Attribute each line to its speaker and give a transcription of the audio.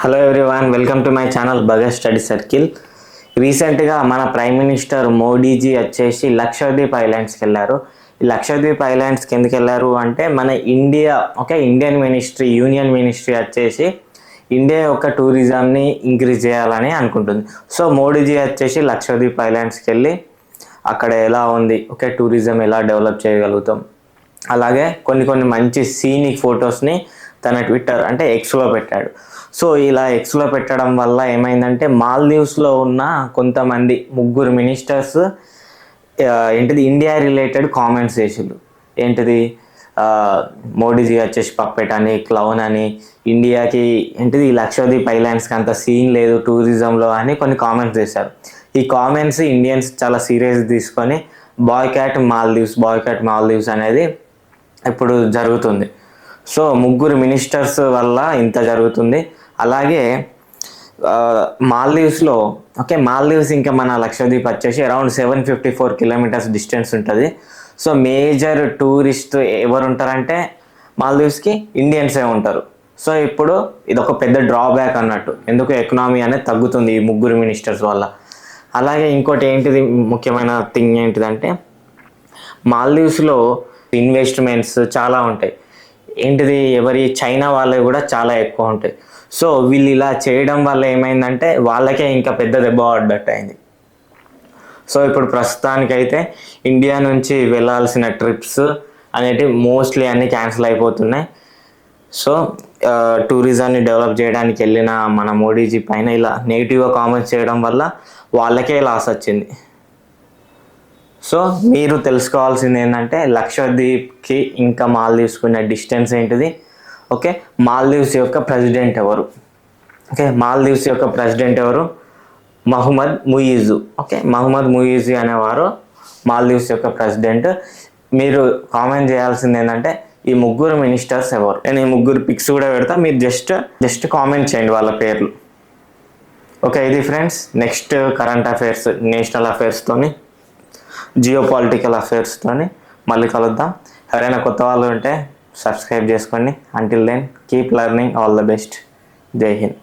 Speaker 1: Hello everyone welcome to my channel bugger study circle రీసెంట్గా మన prime minister Modiji వచ్చేసి లక్షద్వీప్ ఐలాండ్స్కి వెళ్ళారు. ఈ లక్షద్వీప్ ఐలాండ్స్కి ఎందుకు వెళ్ళారు అంటే మన India okay Indian ministry union ministry వచ్చేసి ఇండియా యొక్క టూరిజంని ఇంక్రీజ్ చేయాలని అనుకుంటుంది. సో మోడీజీ వచ్చేసి లక్షద్వీప్ ఐలాండ్స్కి వెళ్ళి అక్కడ ఎలా ఉంది ఓకే టూరిజం ఎలా డెవలప్ చేయగలుగుతాం. అలాగే కొన్ని కొన్ని మంచి సీనిక్ ఫొటోస్ని తన ట్విట్టర్ అంటే ఎక్స్లో పెట్టాడు. సో ఇలా ఎక్స్లో పెట్టడం వల్ల ఏమైందంటే మాల్దీవ్స్లో ఉన్న కొంతమంది ముగ్గురు మినిస్టర్స్ ఏంటిది ఇండియా రిలేటెడ్ కామెంట్స్ చేసిండు ఏంటిది మోడీజీ వచ్చేసి పప్పెట్ అని క్లౌన్ అని ఇండియాకి ఏంటిది ఈ లక్షద్వీప్ ఐలాండ్స్కి అంత సీన్ లేదు టూరిజంలో అని కొన్ని కామెంట్స్ చేశారు. ఈ కామెంట్స్ ఇండియన్స్ చాలా సీరియస్ తీసుకొని boycott Maldives boycott Maldives అనేది ఇప్పుడు జరుగుతుంది. సో ముగ్గురు మినిస్టర్స్ వల్ల ఇంత జరుగుతుంది. అలాగే మాల్దీవ్స్లో ఓకే మాల్దీవ్స్ ఇంకా మన లక్షద్వీప్ వచ్చేసి around seven fifty four kilometres distance ఉంటుంది. సో మేజర్ టూరిస్ట్ ఎవరు ఉంటారంటే మాల్దీవ్స్కి ఇండియన్సే ఉంటారు. సో ఇప్పుడు ఇది ఒక పెద్ద డ్రాబ్యాక్ అన్నట్టు. ఎందుకు ఎకనామీ అనేది తగ్గుతుంది ఈ ముగ్గురు మినిస్టర్స్ వల్ల. అలాగే ఇంకోటి ఏంటిది ముఖ్యమైన థింగ్ ఏంటిదంటే మాల్దీవ్స్లో ఇన్వెస్ట్మెంట్స్ చాలా ఉంటాయి. ఏంటిది ఎవరి చైనా వాళ్ళవి కూడా చాలా ఎక్కువ ఉంటాయి. సో వీళ్ళు ఇలా చేయడం వల్ల ఏమైందంటే వాళ్ళకే ఇంకా పెద్ద దెబ్బ పడ్డట్టు అయింది. సో ఇప్పుడు ప్రస్తుతానికైతే ఇండియా నుంచి వెళ్ళాల్సిన ట్రిప్స్ అనేటివి మోస్ట్లీ అన్నీ క్యాన్సిల్ అయిపోతున్నాయి. సో టూరిజాన్ని డెవలప్ చేయడానికి వెళ్ళిన మన మోడీజీ పైన ఇలా నెగిటివ్గా కామెంట్స్ చేయడం వల్ల వాళ్ళకే లాస్ వచ్చింది. సో మీరు తెలుసుకోవాల్సింది ఏంటంటే లక్షద్వీప్కి ఇంకా మాల్దీవ్స్కి ఉన్న డిస్టెన్స్ ఏంటిది? ఓకే మాల్దీవ్స్ యొక్క ప్రెసిడెంట్ ఎవరు? ఓకే మాల్దీవ్స్ యొక్క ప్రెసిడెంట్ ఎవరు? మహమ్మద్ ముయిజు. ఓకే మహమ్మద్ ముయిజు అనేవారు మాల్దీవ్స్ యొక్క ప్రెసిడెంట్. మీరు కామెంట్ చేయాల్సింది ఏంటంటే ఈ ముగ్గురు మినిస్టర్స్ ఎవరు? నేను ఈ ముగ్గురు పిక్స్ కూడా పెడతా మీరు జస్ట్ జస్ట్ కామెంట్ చేయండి వాళ్ళ పేర్లు. ఓకే ఇది friends next current affairs national అఫైర్స్తోని Jio political అఫైర్స్తోని మళ్ళీ కలుద్దాం. ఎవరైనా కొత్త వాళ్ళు ఉంటే సబ్స్క్రైబ్ చేసుకోండి until then keep learning all the best Jai Hind.